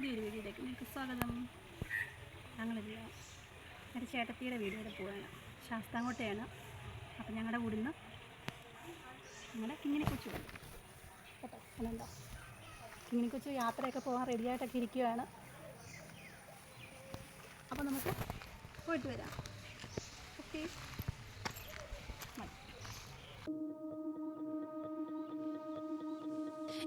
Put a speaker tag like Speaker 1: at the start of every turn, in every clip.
Speaker 1: പുതിയൊരു വീഡിയോയിലേക്ക് നിങ്ങൾക്ക് സ്വാഗതം. ഞങ്ങളില്ല എന്റെ ചേട്ടത്തിയുടെ വീഡിയോയിൽ പോവാണ്. ശാസ്താംകോട്ടയാണ്. അപ്പം ഞങ്ങളുടെ നിന്ന് ഞങ്ങളുടെ കിങ്ങിണി കൊച്ചു കേട്ടോ? അതുണ്ടോ കിങ്ങിണി കൊച്ചു യാത്രയൊക്കെ പോകാൻ റെഡിയായിട്ടൊക്കെ ഇരിക്കുകയാണ് അപ്പോൾ നമുക്ക് പോയിട്ട് വരാം. Okay.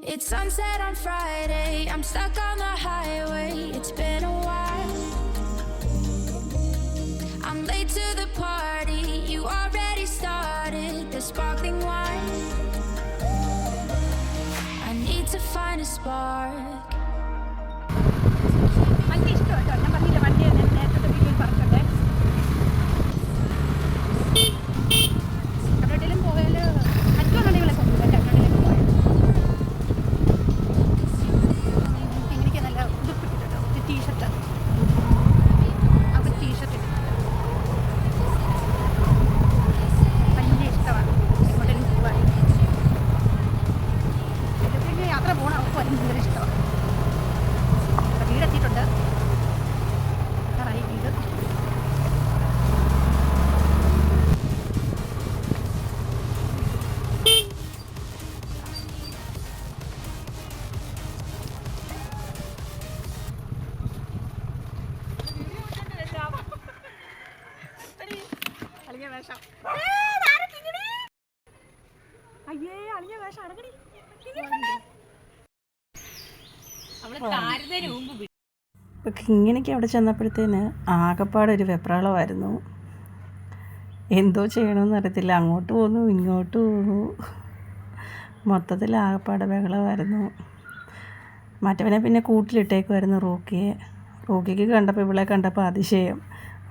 Speaker 2: It's sunset on Friday. I'm stuck on the highway. It's been a while. I'm late to the party. You already started the sparkling wine. I need to find a spark.
Speaker 1: വേഷം. അയ്യേ അളിഞ്ഞ വേഷം. അടങ്ങടി.
Speaker 3: ഇപ്പോൾ കിങ്ങിണിക്ക് അവിടെ ചെന്നപ്പോഴത്തേന് ആകപ്പാടെ ഒരു വെപ്രാളമായിരുന്നു. എന്തോ ചെയ്യണമെന്ന് അറിയത്തില്ല. അങ്ങോട്ട് പോന്നു ഇങ്ങോട്ട് പോന്നു. മൊത്തത്തിൽ ആകപ്പാടെ ബഹളമായിരുന്നു. മറ്റവനെ പിന്നെ കൂട്ടിലിട്ടേക്കുമായിരുന്നു റോക്കിയെ. റോക്കിക്ക് കണ്ടപ്പോൾ ഇവളെ കണ്ടപ്പോൾ അതിശയം.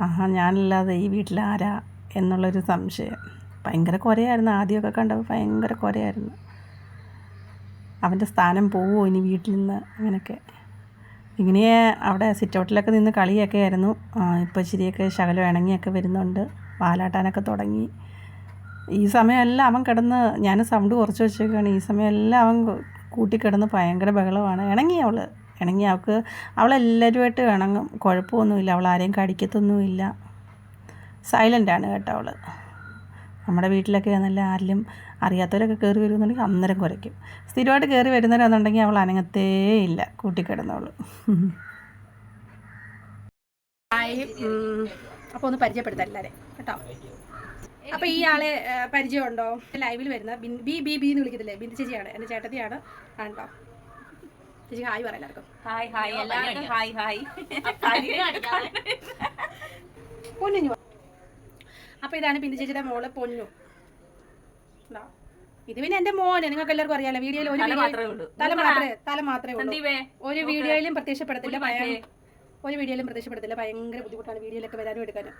Speaker 3: ആഹാ ഞാനല്ലാതെ ഈ വീട്ടിൽ ആരാ? എന്നുള്ളൊരു സംശയം. ഭയങ്കര കുരയായിരുന്നു. ആദ്യമൊക്കെ കണ്ടപ്പോൾ ഭയങ്കര കുരയായിരുന്നു. അവന്റെ സ്ഥാനം പോവുമോ ഇനി വീട്ടിൽ നിന്ന്? അങ്ങനെയൊക്കെ. ഇങ്ങനെ അവിടെ സിറ്റൗട്ടിലൊക്കെ നിന്ന് കളിയൊക്കെ ആയിരുന്നു. ഇപ്പോൾ ഇച്ചിരിയൊക്കെ ശകലം ഇണങ്ങിയൊക്കെ വരുന്നുണ്ട്. വാലാട്ടാനൊക്കെ തുടങ്ങി. ഈ സമയമെല്ലാം അവൻ കിടന്ന് ഞാൻ സൗണ്ട് കുറച്ച് വെച്ചേക്കാണ് ഈ സമയമെല്ലാം അവൻ കൂട്ടിക്കിടന്ന് ഭയങ്കര ബഹളമാണ്. ഇണങ്ങി അവൾ ഇണങ്ങി അവൾക്ക് അവളെല്ലാവരുമായിട്ട് ഇണങ്ങും. കുഴപ്പമൊന്നുമില്ല. അവൾ ആരെയും കടിക്കത്തൊന്നുമില്ല. സൈലന്റാണ് കേട്ടോ അവൾ നമ്മുടെ വീട്ടിലൊക്കെ ആണെന്നല്ല ആരിലും അറിയാത്തവരൊക്കെ കയറി വരുമെന്നുണ്ടെങ്കിൽ അന്നേരം കുരയ്ക്കും സ്ഥിരമായിട്ട് കയറി വരുന്നവരാണെന്നുണ്ടെങ്കിൽ അവൾ അനങ്ങത്തേ ഇല്ല. കൂട്ടിക്കിടന്നോളൂ.
Speaker 1: ഹായ്. അപ്പോൾ ഒന്ന് പരിചയപ്പെടുത്താം എല്ലാവരെയും കേട്ടോ. അപ്പോൾ ഈ ആളെ പരിചയമുണ്ടോ? ലൈവിൽ വരുന്ന ബി ബി ബി എന്ന് വിളിക്കത്തില്ലേ? ബിന്ദു ചേച്ചിയാണ്. എന്റെ ചേട്ടത്തിയാണ്. ആണ്ടോ ചേച്ചി ഹായ് പറയാം എല്ലാവർക്കും.
Speaker 4: Hi hi. എല്ലാവർക്കും ഹായ് ഹായ്.
Speaker 1: പൊന്നു അപ്പോൾ ഇതാണ് പിന്നെ ചേച്ചിയുടെ മോൾ പൊന്നു. ഇതാ. പിന്നെ എന്റെ മോന് നിങ്ങൾക്ക് എല്ലാവർക്കും അറിയാലോ വീഡിയോയിൽ ഒരു
Speaker 4: തല മാത്രമേ ഉള്ളൂ.
Speaker 1: തല മാത്രമേ തല മാത്രമേ ഉള്ളൂ. ഒരു വീഡിയോയിലും പ്രത്യക്ഷപ്പെടത്തില്ല
Speaker 4: ഒരു
Speaker 1: ഒരു വീഡിയോയിലും പ്രത്യക്ഷപ്പെടത്തില്ല ഭയങ്കര ബുദ്ധിമുട്ടാണ് വീഡിയോയിലൊക്കെ വരാനും എടുക്കാനും.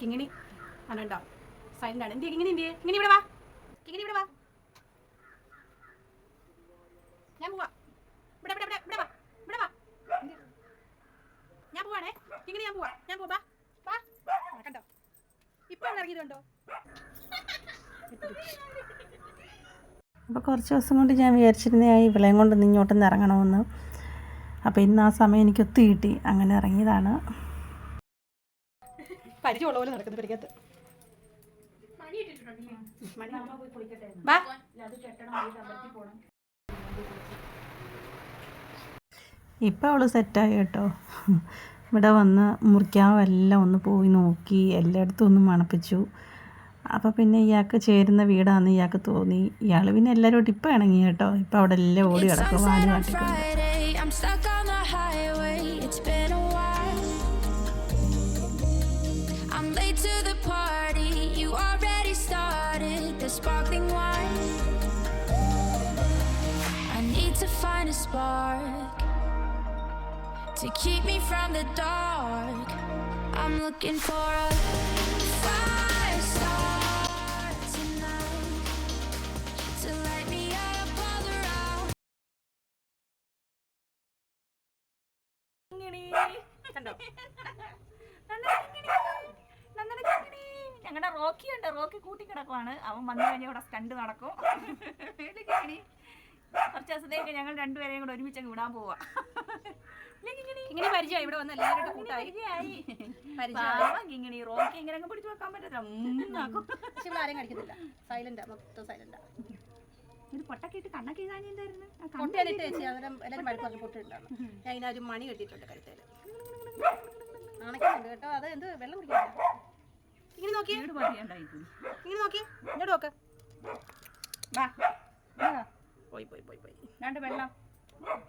Speaker 1: കിങ്ങിണി. സൈലന്റ് ആണ്. എന്ത് കിങ്ങിണി എന്ത് കിങ്ങിണി ഇവിടെ വാ. കിങ്ങിണി ഇവിടെ വാ. ഞാൻ പോവാ ഇവിടെ ഇവിടെ ഇവിടെ ഇവിടെ വാ ഇവിടെ വാ എന്ത്? ഞാൻ കിങ്ങിണി ഞാൻ പോവാ. ഞാൻ പോവാ. കണ്ടോ? ഇപ്പൊ ഇറങ്ങിയതുണ്ടോ
Speaker 3: അപ്പോൾ കുറച്ച് ദിവസം കൊണ്ട് ഞാൻ വിചാരിച്ചിരുന്നേ ഇവളെയും കൊണ്ട് ഇങ്ങോട്ട് ഇങ്ങോട്ടൊന്ന് ഇറങ്ങണമെന്ന്. അപ്പോൾ ഇന്ന് ആ സമയം എനിക്ക് ഒത്തു കിട്ടി. അങ്ങനെ ഇറങ്ങിയതാണ്.
Speaker 1: പരിചയമുള്ള പോലെ നടക്കുന്നു വാ.
Speaker 3: ഇപ്പോൾ അവൾ സെറ്റായി കേട്ടോ. ഇവിടെ വന്ന് മുറിക്കാവും എല്ലാം ഒന്ന് പോയി നോക്കി എല്ലായിടത്തും ഒന്ന് മണപ്പിച്ചു. അപ്പം പിന്നെ ഇയാൾക്ക് ചേരുന്ന വീടാണെന്ന് ഇയാൾക്ക് തോന്നി. ഇയാൾ പിന്നെ എല്ലാവരും ടിപ്പ് ഇണങ്ങി കേട്ടോ. ഇപ്പം അവിടെ എല്ലാം ഓടി കിടക്കും വാലി
Speaker 2: മാറ്റിക്കും Sparkling wine. I need to find a spark. To keep me from the dark. I'm looking for a fire start tonight to light me up all around.
Speaker 1: കണ്ടോ
Speaker 4: ഞങ്ങളുടെ റോക്കി ഉണ്ട് റോക്കി കൂട്ടി കിടക്കുവാണ് അവൻ വന്നു കഴിഞ്ഞാൽ ഇവിടെ സ്റ്റണ്ട് നടക്കും? കുറച്ച് ദിവസത്തേക്ക് ഞങ്ങൾ രണ്ടുപേരെയും കൂടെ ഒരുമിച്ച് അങ്ങ് വിടാൻ പോവാ?
Speaker 1: ഇങ്ങനെ പരിചയം ഇവിടെ വന്ന് എല്ലാവരും കൂട്ടായി. പരിചയമായി.
Speaker 4: റോക്കി ഇങ്ങനെ അങ്ങ് പിടിച്ചു വെക്കാൻ പറ്റില്ല
Speaker 1: ആരും കടിക്കുന്നില്ല സൈലന്റാ മൊത്തം സൈലന്റാ
Speaker 4: ഇത് പൊട്ടൊക്കെ ഇട്ട് കണ്ണൊക്കെ ഇതാനി എന്തായിരുന്നു?
Speaker 1: പൊട്ടിയാലിട്ട് വെച്ച് അന്നേരം എല്ലാവരും പറഞ്ഞ് പൊട്ടിട്ടുണ്ടാണ് ഞാൻ ഇതിനൊരു മണി കെട്ടിയിട്ടുണ്ട് കഴുത്തേൽ. അണക്കുന്നുണ്ട് കേട്ടോ. അത് എന്ത് വെള്ളം കുടിക്കാൻ ഇങ്ങനെ നോക്കി. ഇങ്ങനെ നോക്കി. ഇങ്ങോട്ട് നോക്ക്.
Speaker 4: വാ.
Speaker 1: പോയി പോയി പോയി പോയി.
Speaker 4: വേണ്ട വെള്ളം.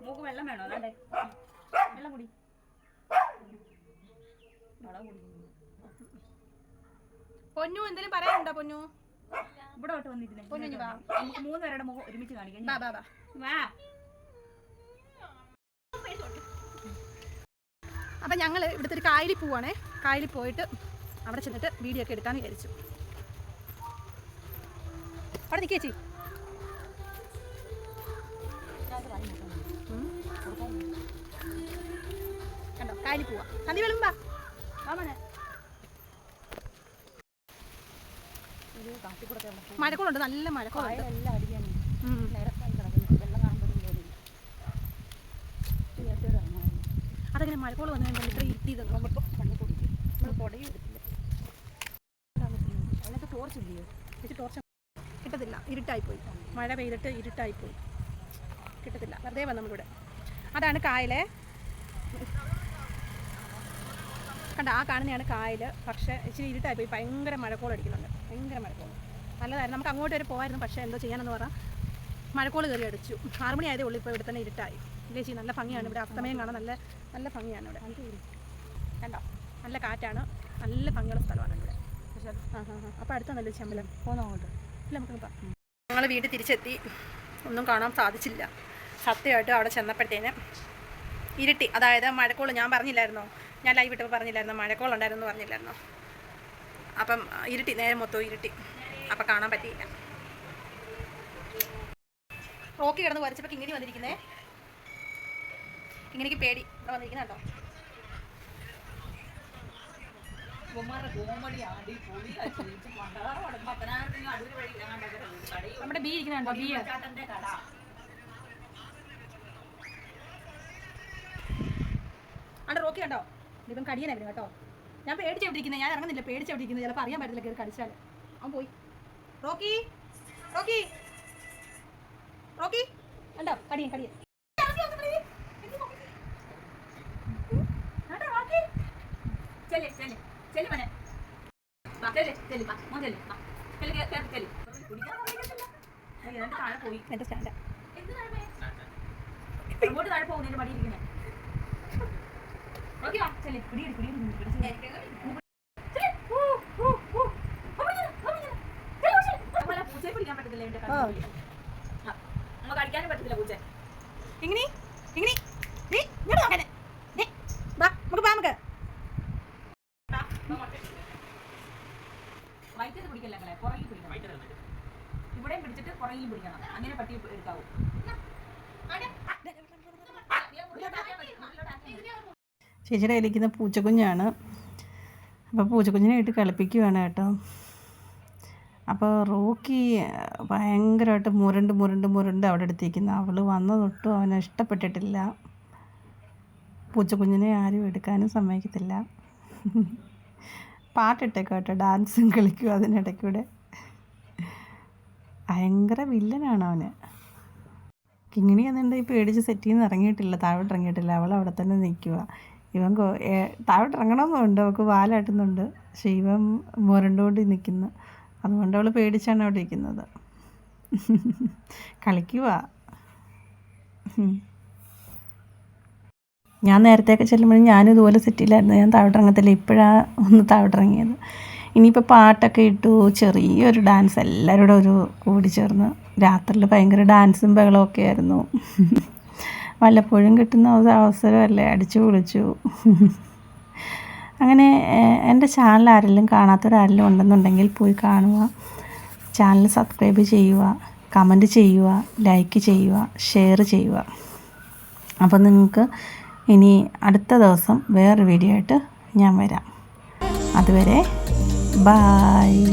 Speaker 4: മൂക്ക് വെള്ളം വേണോ? അതെ വെള്ളം കുടി. വെള്ളം കുടിക്കുന്നു
Speaker 1: പൊന്നു എന്തെങ്കിലും പറയാനുണ്ടോ പൊന്നു?
Speaker 4: ഇവിടെ തൊട്ട് വന്നിരുന്നേ.
Speaker 1: പൊന്നു വാ.
Speaker 4: നമുക്ക് മൂന്ന് പേരുടെ മുഖം ഒരുമിച്ച് കാണിക്കാം.
Speaker 1: വാ വാ വാ.
Speaker 4: വാ.
Speaker 1: അപ്പം ഞങ്ങൾ ഇവിടുത്തെ ഒരു കായലിൽ പോവാണേ. കായലിൽ പോയിട്ട് അവിടെ ചെന്നിട്ട് വീഡിയോ ഒക്കെ എടുക്കാമെന്ന് വിചാരിച്ചു. അവിടെ നിൽക്കുക ചേച്ചി. കണ്ടോ കാലി പോവാ. നന്ദി വാമനെ മഴക്കോളുണ്ട് നല്ല മഴക്കോളുണ്ട്. ഉം. അതങ്ങനെ മഴക്കോൾ വന്നു കഴിഞ്ഞാൽ ഇത്ര നമ്മൾ കുടയും എടുത്തില്ല. അതിനകത്ത് ടോർച്ച് ഇല്ലയോ? ടോർച്ച് കിട്ടത്തില്ല ഇരുട്ടായിപ്പോയി. മഴ പെയ്തിട്ട് ഇരുട്ടായിപ്പോയി. കിട്ടത്തില്ല. വെറുതെ വന്നു നമ്മളിവിടെ. അതാണ് കായലേ. കണ്ട ആ കാണുന്നതാണ് കായൽ പക്ഷേ ഇച്ചിരി ഇരുട്ടായി പോയി ഭയങ്കര മഴക്കോൾ അടിക്കുന്നുണ്ട്. ഭയങ്കര മഴക്കോൾ നല്ലതായിരുന്നു. നമുക്ക് അങ്ങോട്ട് വരെ പോകായിരുന്നു പക്ഷേ എന്തോ ചെയ്യാനെന്ന് പറഞ്ഞാൽ മഴക്കോൾ കയറി അടിച്ചു. ആറുമണി ആയതേ ഉള്ളൂ. ഇപ്പോൾ ഇവിടെ തന്നെ ഇരുട്ടായി. ഇല്ലേ ചേച്ചി നല്ല ഭംഗിയാണ് ഇവിടെ. അസ്തമയം കാണാൻ നല്ല നല്ല ഭംഗിയാണ് ഇവിടെ. കണ്ടോ? നല്ല കാറ്റാണ്. നല്ല ഭംഗിയുള്ള സ്ഥലമാണ് ഇവിടെ. ആ ഹാ ഹാ അപ്പോൾ അടുത്ത നല്ല ചമ്പലം. പോന്നോ അങ്ങോട്ട്. ഇല്ല നമുക്ക് ഞങ്ങൾ വീട് തിരിച്ചെത്തി. ഒന്നും കാണാൻ സാധിച്ചില്ല. സത്യമായിട്ട് അവിടെ ചെന്നപ്പോഴത്തേന് ഇരുട്ടി. അതായത് മഴക്കോൾ ഞാൻ പറഞ്ഞില്ലായിരുന്നോ? ഞാൻ ലൈവ് ഇട്ടപ്പോൾ പറഞ്ഞില്ലായിരുന്നോ? മഴക്കോൾ ഉണ്ടായിരുന്നു പറഞ്ഞില്ലായിരുന്നോ? അപ്പം ഇരുട്ടി. നേരെ മൊത്തം ഇരുട്ടി. അപ്പം കാണാൻ പറ്റിയില്ല. റോക്കി കിടന്ന് വരച്ചപ്പോൾ ഇങ്ങനെ വന്നിരിക്കുന്നേ? ഇങ്ങനെക്ക് പേടി. ഇവിടെ വന്നിരിക്കുന്ന കേട്ടോ നമ്മുടെ ബി ഇരിക്കുന്നുണ്ടോ ബി റോക്കി കണ്ടോ ഇപ്പം കടിയനായിരുന്നു കേട്ടോ. ഞാൻ പേടിച്ചെവിട്ടിരിക്കുന്നത് ഞാൻ ഇറങ്ങുന്നില്ല പേടിച്ചെവിട്ടിരിക്കുന്നത് ചിലപ്പോൾ അറിയാൻ പറ്റില്ല കയറി കടിച്ചാൽ അവൻ പോയി. Rocky Rocky Rocky. കണ്ടോ? കടിയൻ കടിയൻ.
Speaker 4: ചെല്ല് ചെല്ല് മോനെ. പോയി.
Speaker 1: എന്റെ സ്റ്റാൻഡ്?
Speaker 4: അങ്ങോട്ട് താഴെ പോകുന്നതിന്റെ നിന്റെ നമുക്ക് അടിക്കാനും പറ്റത്തില്ല പൂച്ച
Speaker 1: ഇങ്ങനെ ഇങ്ങനെ നീ ഇങ്ങോട്ട് നോക്കണേ നീ വാ നമുക്ക് പോവാം നമുക്ക്
Speaker 4: വയറ്റത്ത് പിടിക്കല്ല കളെ പുറകിൽ പിടിക്കണം ഇവിടെയും പിടിച്ചിട്ട് പുറകിലും പിടിക്കണം അങ്ങനെ പട്ടി എടുക്കാവൂ
Speaker 3: ചേച്ചിയുടെ കയ്യിലിരിക്കുന്ന പൂച്ചക്കുഞ്ഞാണ്. അപ്പോൾ പൂച്ചക്കുഞ്ഞിനെ ഇട്ട് കളിപ്പിക്കുകയാണ് കേട്ടോ. അപ്പോൾ റോക്കി ഭയങ്കരമായിട്ട് മുരണ്ട് മുരണ്ട് മുരണ്ട് അവിടെ എടുത്തിരിക്കുന്നു അവൾ വന്ന തൊട്ടും അവനെ ഇഷ്ടപ്പെട്ടിട്ടില്ല. പൂച്ചക്കുഞ്ഞിനെ ആരും എടുക്കാനും സമ്മതിക്കത്തില്ല. പാട്ടിട്ടേക്കോ കേട്ടോ ഡാൻസും കളിക്കും അതിനിടയ്ക്കൂടെ. ഭയങ്കര വില്ലനാണ് അവന്. കിങ്ങിണി എന്നുണ്ടെങ്കിൽ പേടിച്ച് സെറ്റിൽ നിന്ന് ഇറങ്ങിയിട്ടില്ല താഴോട്ട് ഇറങ്ങിയിട്ടില്ല അവൾ അവിടെ തന്നെ നിൽക്കുക ഇവൻ താഴോട്ട് ഇറങ്ങണമെന്നുണ്ട് അവൾക്ക് വാലാട്ടുന്നുണ്ട് പക്ഷെ ഇവൻ മുരണ്ടുകൊണ്ട് നിൽക്കുന്നു അതുകൊണ്ട് അവൾ പേടിച്ചാണ് അവിടെ ഇരിക്കുന്നത്. കളിക്കുക ഞാൻ നേരത്തെയൊക്കെ ചെല്ലുമ്പോഴും ഞാനും ഇതുപോലെ സെറ്റിലായിരുന്നു. ഞാൻ താഴോട്ടിറങ്ങത്തില്ല. ഇപ്പോഴാണ് ഒന്ന് താഴോട്ടിറങ്ങിയത്. ഇനിയിപ്പോൾ പാട്ടൊക്കെ ഇട്ടു. ചെറിയൊരു ഡാൻസ്. എല്ലാവരോടും ഒരു കൂടി ചേർന്ന്. രാത്രിയിൽ ഭയങ്കര ഡാൻസും ബഹളമൊക്കെ ആയിരുന്നു. വല്ലപ്പോഴും കിട്ടുന്ന ഒരു അവസരമല്ലേ? അടിച്ചു പൊളിച്ചു. അങ്ങനെ എന്റെ ചാനൽ ആരെങ്കിലും കാണാത്തവരാരെങ്കിലും ഉണ്ടെന്നുണ്ടെങ്കിൽ പോയി കാണുക. ചാനൽ സബ്സ്ക്രൈബ് ചെയ്യുക കമന്റ് ചെയ്യുക ലൈക്ക് ചെയ്യുക ഷെയർ ചെയ്യുക. അപ്പോൾ നിങ്ങൾക്ക് ഇനി അടുത്ത ദിവസം വേറൊരു വീഡിയോ ആയിട്ട് ഞാൻ വരാം. അതുവരെ ബായ്.